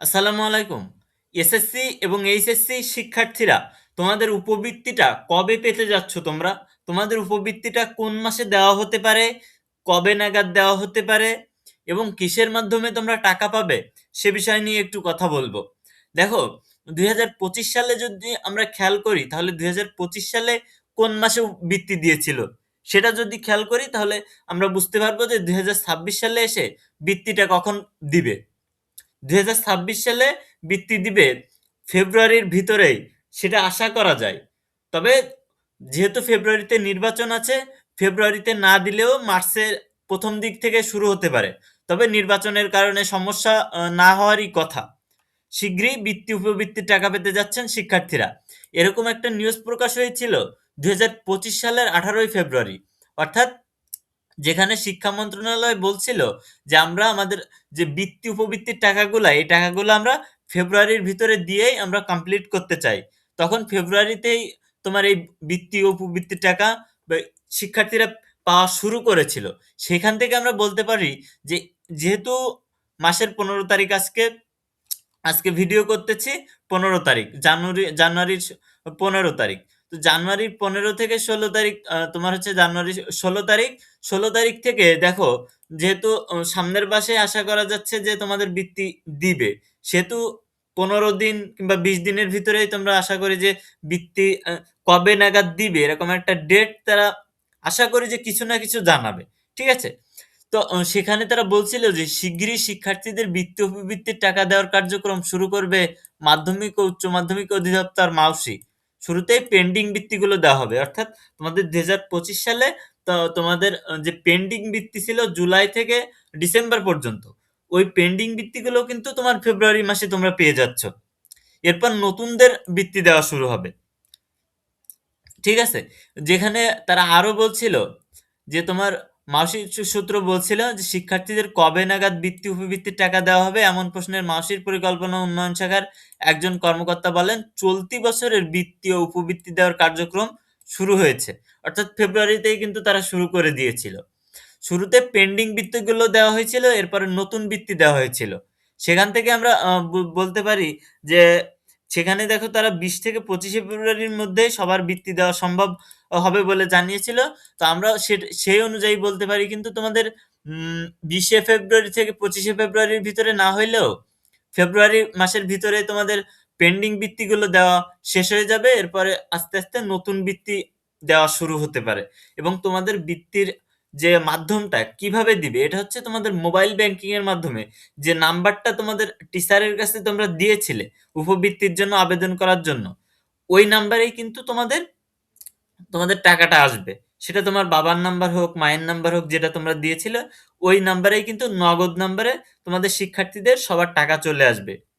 আসসালামু আলাইকুম। এসএসসি এবং এইচএসসি শিক্ষার্থীরা, তোমাদের উপবৃত্তিটা কবে পেতে যাচ্ছ তোমরা? তোমাদের উপবৃত্তিটা কোন মাসে দেওয়া হতে পারে? কবে নাগাদ দেওয়া হতে পারে? এবং কিসের মাধ্যমে তোমরা টাকা পাবে? সে বিষয় নিয়ে একটু কথা বলব। দেখো, দুই হাজার পঁচিশ সালে যদি আমরা খেয়াল করি, তাহলে দু হাজার পঁচিশ সালে কোন মাসে বৃত্তি দিয়েছিল? সেটা যদি খেয়াল করি, তাহলে আমরা বুঝতে পারব যে দুই হাজার ছাব্বিশ সালে এসে বৃত্তিটা কখন দিবে। দুই হাজার ছাব্বিশ সালে বৃত্তি দিবে। ফেব্রুয়ারির ভিতরেই সেটা আশা করা যায়। তবে যেহেতু ফেব্রুয়ারিতে নির্বাচন আছে, ফেব্রুয়ারিতে না দিলেও মার্চের প্রথম দিক থেকে শুরু হতে পারে। তবে নির্বাচনের কারণে সমস্যা না হওয়ারই কথা। শীঘ্রই বৃত্তি উপবৃত্তির টাকা পেতে যাচ্ছেন শিক্ষার্থীরা। এরকম একটা নিউজ প্রকাশ হয়েছিল দুই হাজার পঁচিশ সালের আঠারোই ফেব্রুয়ারি। অর্থাৎ যেখানে শিক্ষা মন্ত্রণালয় বলছিল যে আমরা আমাদের যে বৃত্তি উপবৃত্তির টাকাগুলা, এই টাকাগুলো আমরা ফেব্রুয়ারির ভিতরে দিয়েই আমরা কমপ্লিট করতে চাই। তখন ফেব্রুয়ারিতেই তোমার এই বৃত্তি উপবৃত্তির টাকা শিক্ষার্থীরা পাওয়া শুরু করেছিল। সেখান থেকে আমরা বলতে পারি যে যেহেতু মাসের পনেরো তারিখ আজকে আজকে ভিডিও করতেছি, পনেরো তারিখ, জানুয়ারি, জানুয়ারির পনেরো তারিখ। তো জানুয়ারির পনেরো থেকে ষোলো তারিখ তোমার হচ্ছে জানুয়ারি ষোলো তারিখ ষোলো তারিখ থেকে দেখো, যেহেতু সামনের মাসে আশা করা যাচ্ছে যে তোমাদের বৃত্তি দিবে। সেহেতু পনেরো দিন কিংবা বিশ দিনের ভিতরেই তোমরা আশা করি যে বৃত্তি কবে নাগাদ দিবে, এরকম একটা ডেট তারা আশা করি যে কিছু না কিছু জানাবে। ঠিক আছে? তো সেখানে তারা বলছিল যে শিগগিরই শিক্ষার্থীদের বৃত্তি উপবৃত্তির টাকা দেওয়ার কার্যক্রম শুরু করবে মাধ্যমিক ও উচ্চ মাধ্যমিক অধিদপ্তর মাউসি। শুরুতেই পেন্ডিং বৃত্তিগুলো দেওয়া হবে। অর্থাৎ তোমাদের দুই হাজার পঁচিশ সালে তোমাদের যে পেন্ডিং বৃত্তি ছিল জুলাই থেকে ডিসেম্বর পর্যন্ত, ওই পেন্ডিং বৃত্তিগুলো কিন্তু তোমার ফেব্রুয়ারি মাসে তোমরা পেয়ে যাচ্ছ। এরপর নতুনদের বৃত্তি দেওয়া শুরু হবে। ঠিক আছে? যেখানে তারা আরও বলছিল যে তোমার মাসির সূ- সূত্র বলছিল যে শিক্ষার্থীদের কবে নাগাদ বৃত্তি উপবৃত্তির টাকা দেওয়া হবে এমন প্রশ্নের মাসির পরিকল্পনা উন্নয়ন শাখার একজন কর্মকর্তা বলেন, চলতি বছরের বৃত্তি ও উপবৃত্তি দেওয়ার কার্যক্রম শুরু হয়েছে। অর্থাৎ ফেব্রুয়ারিতেই কিন্তু তারা শুরু করে দিয়েছিল। শুরুতে পেন্ডিং বৃত্তিগুলো দেওয়া হয়েছিল, এরপরে নতুন বৃত্তি দেওয়া হয়েছিল। সেখান থেকে আমরা বলতে পারি যে সেখানে দেখো তারা বিশ থেকে পঁচিশে ফেব্রুয়ারির মধ্যে সবার বৃত্তি দেওয়া সম্ভব হবে বলে জানিয়েছিল। তো আমরা সেই অনুযায়ী বলতে পারি কিন্তু তোমাদের বিশে ফেব্রুয়ারি থেকে পঁচিশে ফেব্রুয়ারির ভিতরে না হইলেও ফেব্রুয়ারি মাসের ভিতরে তোমাদের পেন্ডিং বৃত্তিগুলো দেওয়া শেষ হয়ে যাবে। এরপরে আস্তে আস্তে নতুন বৃত্তি দেওয়া শুরু হতে পারে। এবং তোমাদের বৃত্তির যে মাধ্যমটা কীভাবে দিবে, এটা হচ্ছে তোমাদের মোবাইল ব্যাংকিং এর মাধ্যমে। যে নাম্বারটা তোমাদের টিচারের কাছে তোমরা দিয়েছিলে উপবৃত্তির জন্য, আবেদন করার জন্য, ওই নাম্বারেই কিন্তু তোমাদের তোমাদের টাকাটা আসবে। সেটা তোমার বাবার নাম্বার হোক, মায়ের নাম্বার হোক, যেটা তোমরা দিয়েছিলে, ওই নাম্বারেই কিন্তু নগদ নাম্বারে তোমাদের শিক্ষার্থীদের সবার টাকা চলে আসবে।